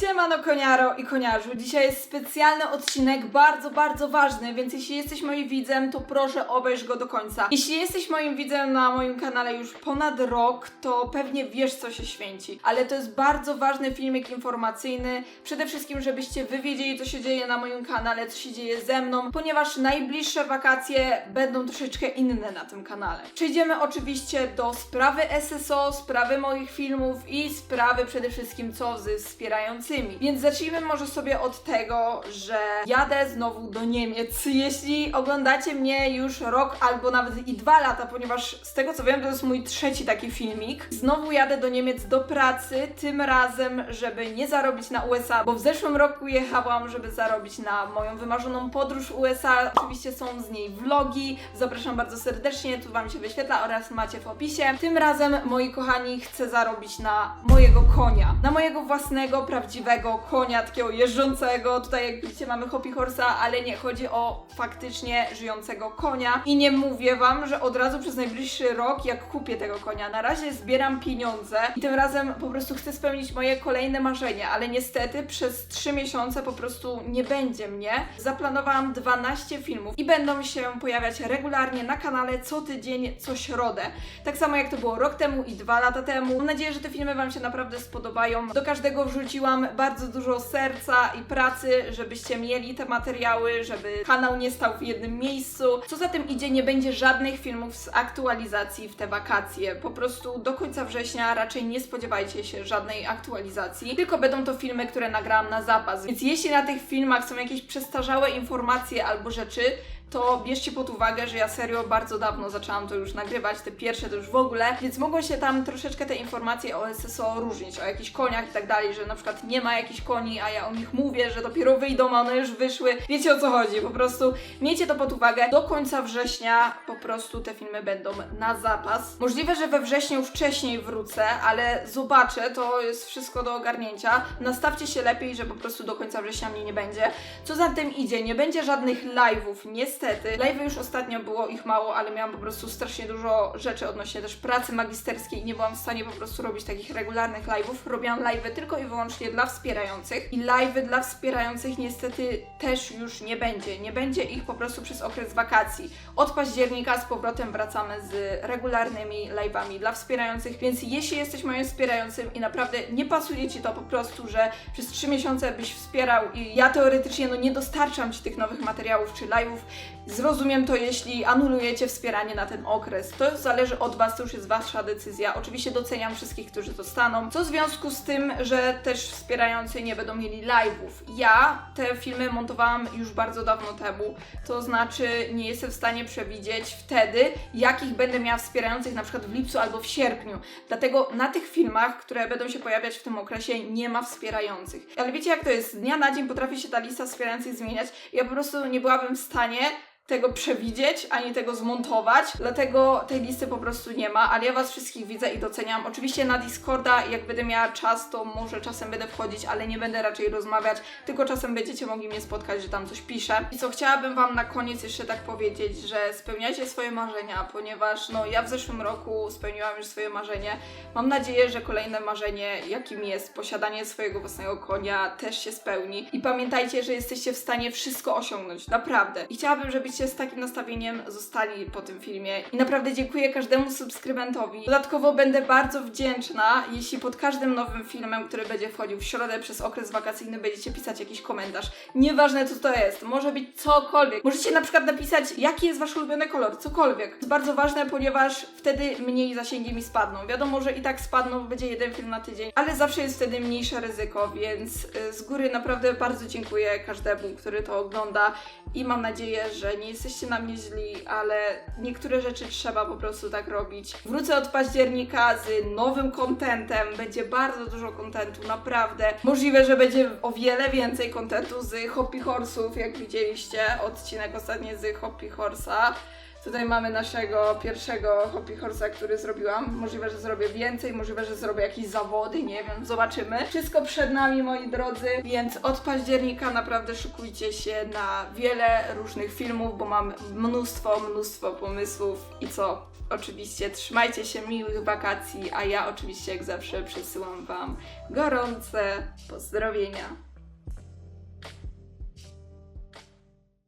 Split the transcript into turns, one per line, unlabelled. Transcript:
Siemano koniaro i koniarzu. Dzisiaj jest specjalny odcinek, bardzo, bardzo ważny, więc jeśli jesteś moim widzem, to proszę obejrz go do końca. Jeśli jesteś moim widzem na moim kanale już ponad rok, to pewnie wiesz co się święci. Ale to jest bardzo ważny filmik informacyjny, przede wszystkim żebyście wy wiedzieli co się dzieje na moim kanale, co się dzieje ze mną, ponieważ najbliższe wakacje będą troszeczkę inne na tym kanale. Przejdziemy oczywiście do sprawy SSO, sprawy moich filmów i sprawy przede wszystkim co z wspierającymi. Więc zacznijmy może sobie od tego, że jadę znowu do Niemiec. Jeśli oglądacie mnie już rok albo nawet i dwa lata, ponieważ z tego co wiem to jest mój trzeci taki filmik, znowu jadę do Niemiec do pracy, tym razem, żeby nie zarobić na USA, bo w zeszłym roku jechałam, żeby zarobić na moją wymarzoną podróż USA. Oczywiście są z niej vlogi, zapraszam bardzo serdecznie, tu Wam się wyświetla oraz macie w opisie. Tym razem, moi kochani, chcę zarobić na mojego konia, na mojego własnego, prawdziwego konia, takiego jeżdżącego. Tutaj jak widzicie mamy Hopi Horsa, ale nie, chodzi o faktycznie żyjącego konia. I nie mówię Wam, że od razu przez najbliższy rok, jak kupię tego konia, na razie zbieram pieniądze i tym razem po prostu chcę spełnić moje kolejne marzenie, ale niestety przez 3 miesiące po prostu nie będzie mnie. Zaplanowałam 12 filmów i będą się pojawiać regularnie na kanale co tydzień, co środę. Tak samo jak to było rok temu i dwa lata temu. Mam nadzieję, że te filmy Wam się naprawdę spodobają. Do każdego wrzuciłam bardzo dużo serca i pracy, żebyście mieli te materiały, żeby kanał nie stał w jednym miejscu. Co za tym idzie, nie będzie żadnych filmów z aktualizacji w te wakacje. Po prostu do końca września raczej nie spodziewajcie się żadnej aktualizacji, tylko będą to filmy, które nagrałam na zapas. Więc jeśli na tych filmach są jakieś przestarzałe informacje albo rzeczy, to bierzcie pod uwagę, że ja serio bardzo dawno zaczęłam to już nagrywać, te pierwsze to już w ogóle, więc mogą się tam troszeczkę te informacje o SSO różnić, o jakichś koniach i tak dalej, że na przykład nie ma jakichś koni, a ja o nich mówię, że dopiero wyjdą, a one już wyszły. Wiecie o co chodzi, po prostu miejcie to pod uwagę. Do końca września po prostu te filmy będą na zapas. Możliwe, że we wrześniu wcześniej wrócę, ale zobaczę, to jest wszystko do ogarnięcia. Nastawcie się lepiej, że po prostu do końca września mnie nie będzie. Co za tym idzie, nie będzie żadnych live'ów, niestety. Live'y już ostatnio było ich mało, ale miałam po prostu strasznie dużo rzeczy odnośnie też pracy magisterskiej i nie byłam w stanie po prostu robić takich regularnych live'ów. Robiłam live'y tylko i wyłącznie dla wspierających i live'y dla wspierających niestety też już nie będzie. Nie będzie ich po prostu przez okres wakacji. Od października z powrotem wracamy z regularnymi live'ami dla wspierających, więc jeśli jesteś moim wspierającym i naprawdę nie pasuje Ci to po prostu, że przez 3 miesiące byś wspierał i ja teoretycznie no nie dostarczam Ci tych nowych materiałów czy live'ów, Zrozumiem to, jeśli anulujecie wspieranie na ten okres. To zależy od Was, to już jest Wasza decyzja. Oczywiście doceniam wszystkich, którzy zostaną. Co w związku z tym, że też wspierający nie będą mieli live'ów. Ja te filmy montowałam już bardzo dawno temu, to znaczy nie jestem w stanie przewidzieć wtedy, jakich będę miała wspierających na przykład w lipcu albo w sierpniu. Dlatego na tych filmach, które będą się pojawiać w tym okresie, nie ma wspierających. Ale wiecie jak to jest? Z dnia na dzień potrafi się ta lista wspierających zmieniać. Ja po prostu nie byłabym w stanie tego przewidzieć, ani tego zmontować, dlatego tej listy po prostu nie ma, ale ja Was wszystkich widzę i doceniam. Oczywiście na Discorda, jak będę miała czas, to może czasem będę wchodzić, ale nie będę raczej rozmawiać, tylko czasem będziecie mogli mnie spotkać, że tam coś piszę. I co chciałabym Wam na koniec jeszcze tak powiedzieć, że spełniajcie swoje marzenia, ponieważ no ja w zeszłym roku spełniłam już swoje marzenie. Mam nadzieję, że kolejne marzenie, jakim jest posiadanie swojego własnego konia, też się spełni. I pamiętajcie, że jesteście w stanie wszystko osiągnąć, naprawdę. I chciałabym, żebyście z takim nastawieniem zostali po tym filmie. I naprawdę dziękuję każdemu subskrybentowi. Dodatkowo będę bardzo wdzięczna, jeśli pod każdym nowym filmem, który będzie wchodził w środę przez okres wakacyjny, będziecie pisać jakiś komentarz. Nieważne co to jest, może być cokolwiek. Możecie na przykład napisać, jaki jest wasz ulubiony kolor, cokolwiek. To jest bardzo ważne, ponieważ wtedy mniej zasięgi mi spadną. Wiadomo, że i tak spadną, będzie jeden film na tydzień, ale zawsze jest wtedy mniejsze ryzyko, więc y, z góry naprawdę bardzo dziękuję każdemu, który to ogląda i mam nadzieję, że nie jesteście na mnie źli, ale niektóre rzeczy trzeba po prostu tak robić. Wrócę od października z nowym kontentem, będzie bardzo dużo kontentu, naprawdę. Możliwe, że będzie o wiele więcej kontentu z Hopi Horse'ów, jak widzieliście, odcinek ostatni z Hopi Horse'a. Tutaj mamy naszego pierwszego Horse'a, który zrobiłam. Możliwe, że zrobię więcej, możliwe, że zrobię jakieś zawody, nie wiem, zobaczymy. Wszystko przed nami, moi drodzy, więc od października naprawdę szykujcie się na wiele różnych filmów, bo mam mnóstwo, mnóstwo pomysłów i co? Oczywiście trzymajcie się miłych wakacji, a ja oczywiście jak zawsze przesyłam Wam gorące pozdrowienia.